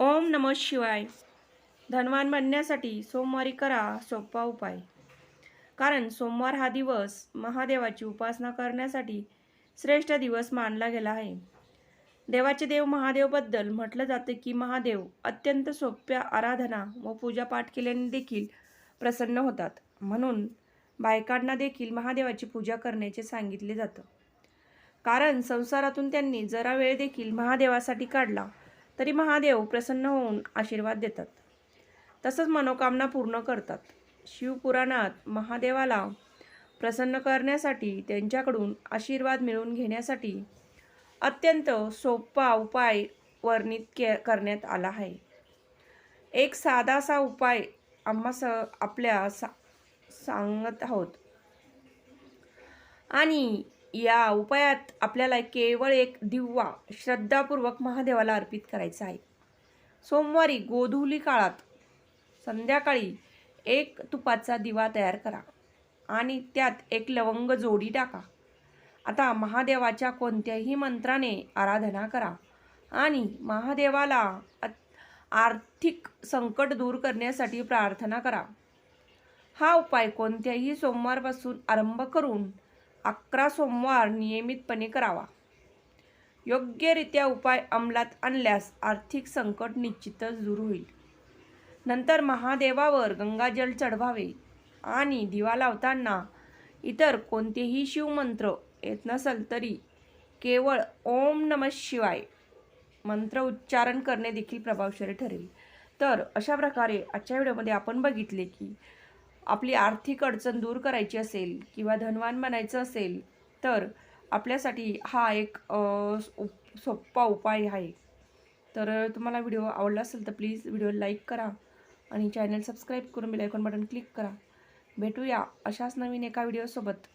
ओम नम शिवाय. धनवान बनण्यासाठी सोमवारी करा सोपा उपाय. कारण सोमवार हा दिवस महादेवाची उपासना करण्यासाठी श्रेष्ठ दिवस मानला गेला आहे. देवाचे देव महादेवबद्दल म्हटलं जातं की महादेव अत्यंत सोप्या आराधना व पूजापाठ केल्याने देखील प्रसन्न होतात. म्हणून बायकांना देखील महादेवाची पूजा करण्याचे सांगितले जातं. कारण संसारातून त्यांनी जरा वेळ देखील महादेवासाठी काढला तरी महादेव प्रसन्न होऊन आशीर्वाद देतात. तसंच मनोकामना पूर्ण करतात. शिवपुराणात महादेवाला प्रसन्न करण्यासाठी त्यांच्याकडून आशीर्वाद मिळवून घेण्यासाठी अत्यंत सोपा उपाय वर्णित के करण्यात आला आहे. एक साधासा उपाय आम्हा स आपल्या सा सांगत आहोत. आणि या उपायात आपल्याला केवळ एक दिवा श्रद्धापूर्वक महादेवाला अर्पित करायचा आहे. सोमवारी गोधुली काळात संध्याकाळी एक तुपाचा दिवा तयार करा आणि त्यात एक लवंग जोडी टाका. आता महादेवाच्या कोणत्याही मंत्राने आराधना करा आणि महादेवाला आर्थिक संकट दूर करण्यासाठी प्रार्थना करा. हा उपाय कोणत्याही सोमवारपासून आरंभ करून अकरा सोमवार नियमितपणे करावा. योग्यरित्या उपाय अंमलात आणल्यास आर्थिक संकट निश्चितच दूर होईल. नंतर महादेवावर गंगाजल चढवावे आणि दिवा लावताना इतर कोणतेही शिवमंत्र येत नसेल तरी केवळ ओम नम शिवाय मंत्र उच्चारण करणे देखील प्रभावशाली ठरेल. तर अशा प्रकारे आजच्या व्हिडिओमध्ये आपण बघितले की आपली आर्थिक अडचण दूर करायची असेल किंवा धनवान बनायचं असेल तर आपल्यासाठी हा एक सोप्पा उप- उपाय आहे. तर तुम्हाला व्हिडिओ आवडला असेल तर प्लीज व्हिडिओ लाईक करा आणि चॅनल सबस्क्राईब करून बेलायकॉन बटन क्लिक करा. भेटूया अशाच नवीन एका व्हिडिओसोबत.